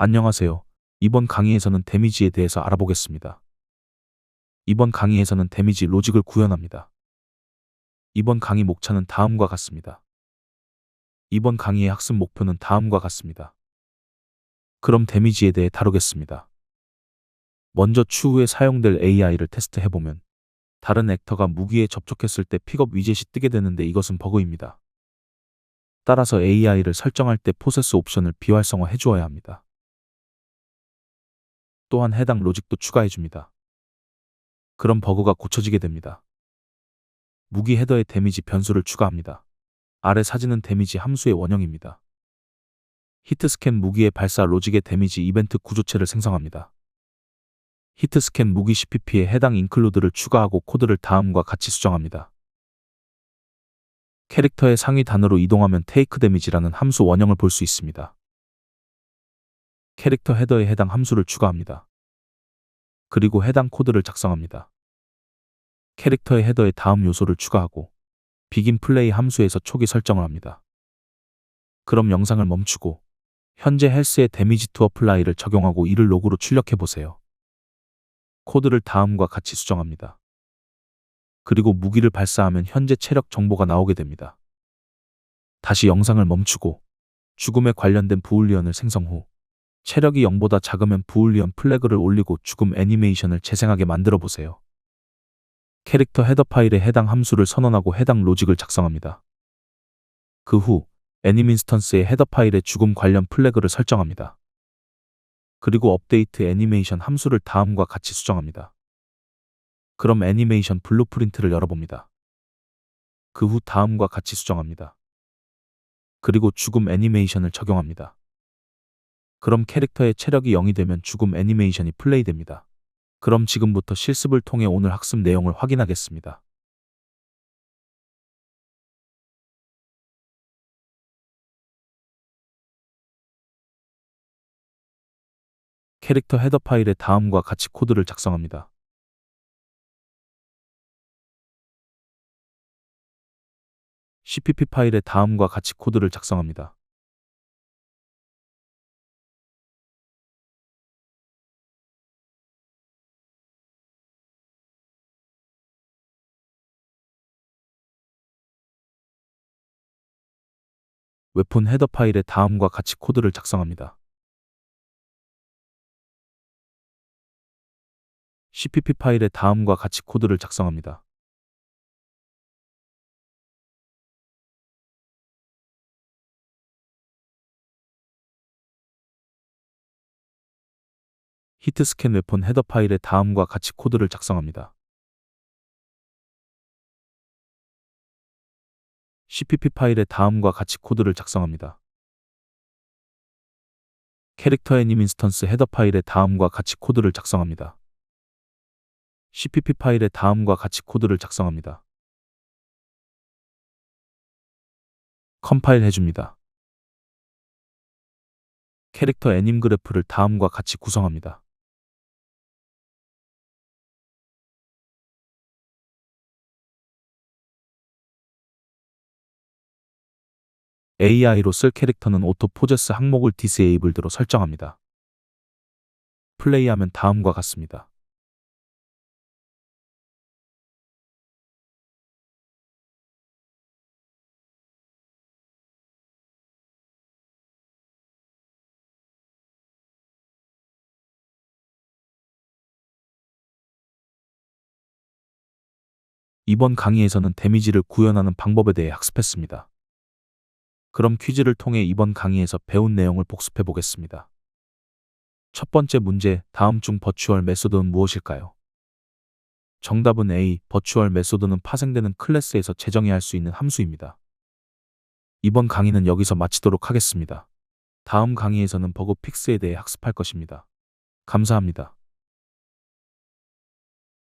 안녕하세요. 이번 강의에서는 데미지에 대해서 알아보겠습니다. 이번 강의에서는 데미지 로직을 구현합니다. 이번 강의 목차는 다음과 같습니다. 이번 강의의 학습 목표는 다음과 같습니다. 그럼 데미지에 대해 다루겠습니다. 먼저 추후에 사용될 AI를 테스트해보면 다른 액터가 무기에 접촉했을 때 픽업 위젯이 뜨게 되는데 이것은 버그입니다. 따라서 AI를 설정할 때 포세스 옵션을 비활성화해 주어야 합니다. 또한 해당 로직도 추가해 줍니다. 그럼 버그가 고쳐지게 됩니다. 무기 헤더에 데미지 변수를 추가합니다. 아래 사진은 데미지 함수의 원형입니다. 히트스캔 무기의 발사 로직의 데미지 이벤트 구조체를 생성합니다. 히트스캔 무기 CPP에 해당 인클루드를 추가하고 코드를 다음과 같이 수정합니다. 캐릭터의 상위 단어로 이동하면 테이크 데미지라는 함수 원형을 볼 수 있습니다. 캐릭터 헤더에 해당 함수를 추가합니다. 그리고 해당 코드를 작성합니다. 캐릭터의 헤더에 다음 요소를 추가하고 비긴 플레이 함수에서 초기 설정을 합니다. 그럼 영상을 멈추고 현재 헬스의 데미지 투 어 플라이를 적용하고 이를 로그로 출력해 보세요. 코드를 다음과 같이 수정합니다. 그리고 무기를 발사하면 현재 체력 정보가 나오게 됩니다. 다시 영상을 멈추고 죽음에 관련된 부울리언을 생성 후 체력이 0보다 작으면 부울리언 플래그를 올리고 죽음 애니메이션을 재생하게 만들어 보세요. 캐릭터 헤더 파일에 해당 함수를 선언하고 해당 로직을 작성합니다. 그 후 애니민스턴스의 헤더 파일에 죽음 관련 플래그를 설정합니다. 그리고 업데이트 애니메이션 함수를 다음과 같이 수정합니다. 그럼 애니메이션 블루프린트를 열어봅니다. 그 후 다음과 같이 수정합니다. 그리고 죽음 애니메이션을 적용합니다. 그럼 캐릭터의 체력이 0이 되면 죽음 애니메이션이 플레이됩니다. 그럼 지금부터 실습을 통해 오늘 학습 내용을 확인하겠습니다. 캐릭터 헤더 파일에 다음과 같이 코드를 작성합니다. CPP 파일에 다음과 같이 코드를 작성합니다. 웹폰 헤더 파일에 다음과 같이 코드를 작성합니다. CPP 파일에 다음과 같이 코드를 작성합니다. 히트스캔 웹폰 헤더 파일에 다음과 같이 코드를 작성합니다. CPP 파일에 다음과 같이 코드를 작성합니다. 캐릭터 애님 인스턴스 헤더 파일에 다음과 같이 코드를 작성합니다. CPP 파일에 다음과 같이 코드를 작성합니다. 컴파일 해줍니다. 캐릭터 애님 그래프를 다음과 같이 구성합니다. AI로 쓸 캐릭터는 오토 포제스 항목을 디세이블드로 설정합니다. 플레이하면 다음과 같습니다. 이번 강의에서는 데미지를 구현하는 방법에 대해 학습했습니다. 그럼 퀴즈를 통해 이번 강의에서 배운 내용을 복습해 보겠습니다. 첫 번째 문제, 다음 중 버추얼 메소드는 무엇일까요? 정답은 A. 버추얼 메소드는 파생되는 클래스에서 재정의 할 수 있는 함수입니다. 이번 강의는 여기서 마치도록 하겠습니다. 다음 강의에서는 버그 픽스에 대해 학습할 것입니다. 감사합니다.